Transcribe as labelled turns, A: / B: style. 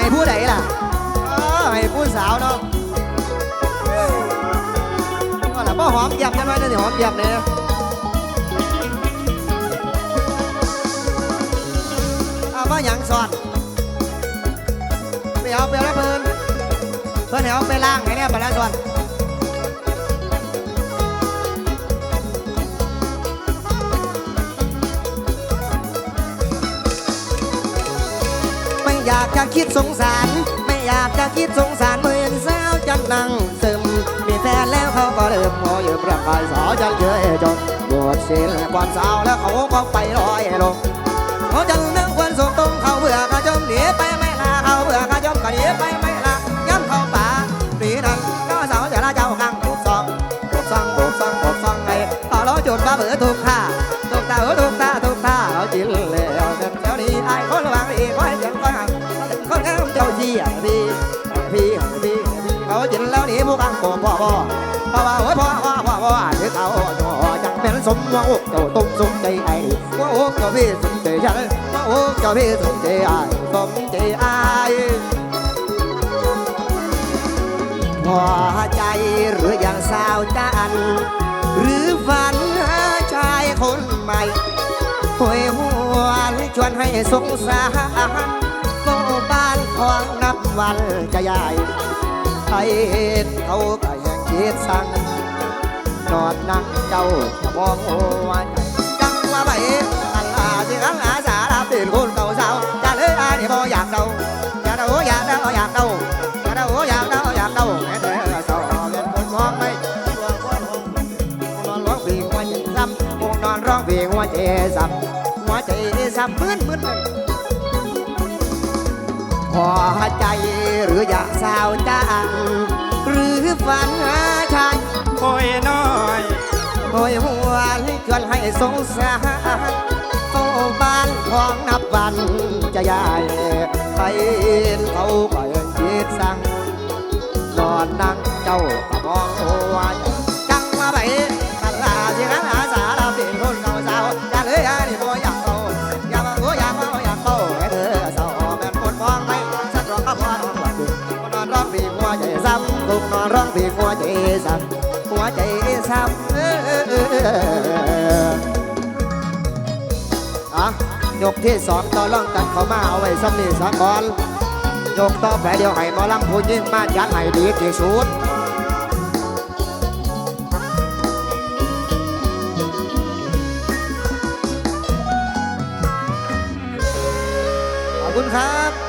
A: ให้ผู้ใดล่ะเอให้ผู้สาวเนาะก็ล่ะบ่หอมยับยังไมเนี่ยหอมยับเนี่ยเอามาหยังสอนไปเอาไปแล้วเพิ่นเพิ่นเห้เอาไปล่างไห้เนี่ยไปแล้วสอน อยากจะคิดสงสาร ไม่อยากจะคิดสงสารเมื่อนสาวจันนั่งซึม มีแฟนแล้วเขาก็เริ่มโมยปรียบกายสาวจันเยอะจนบวชศิลความสาวแล้วเขาก็ไปลอยลงเขาจังนึกวันส่งตรงเขาเบื่อกระจมหนีไปไม่ลาเขาเบื่อกระจมก็หนีไปไม่ลาย้ำเขาป่าหนีนั่นก็สาวจะละเจ้าข้างปลูกซองปลูกซองปลูกซองปลูกซองไงต่อล้อจุดมาเบื่อถูกท่าถูกตาเออถูกตาถูตา พี่พี่พี่เขาจินแล้วหนีพวกอังกพ่อพ่อพ่อว่าโอ้ยพ่อพ่อพ่อพ่อถือเขาจังเป็นสมว่าอกเจ้าตุ้มสมใจไอ้ว่าอกเจ้าพี่สมใจฉันโอ้เจ้าพี่สมใจอายสมใจอายพอใจหรืออย่างสาวจันหรือฝันหาชายคนใหม่หวยหวนชวนให้สงสาร ก็บ้องนับวันจะใหญ่ใครเห็นเขาก็ยังคิดสั่งนอนนั่งเจ้ามองหัวใจจังว่าไปอันลาสิขังอาสาลาตื่นคนเก่าสาวจะเลยอันนี้บ่อยากเดาอยากเดาอยากเดาอยากเดาอยากเดาอยากเดาอยากเดาแม่เธอสาวเป็นคนมองไม่นอนร้องเพลงว่าจซ้ำคงนอนร้องเพลงว่าเจซ้ำหัวใจซ้ำมึนมึน พอใจหรืออยากสาวจังหรือฝันหาชาย
B: โอ้ยน้อย
A: โอยหัวชวนให้สงสารโตบ้านของนับวันจะใหญ่ไปเขาก็ยังคิดสั่งนอนนั่งเจ้า อนร้องเพลงหัวใจซ้ำลุกนอนร้องเพลงหัวใจซ้ำหัวใจซ้ำอะยกที่สองต่อร่องกันเขามาเอาไว้ซ้ำนี่สะก่อนยกต่อไปเดียวให้หมอลำผู้ยิ่งมาจัดให้ดีที่สุดขอบคุณครับ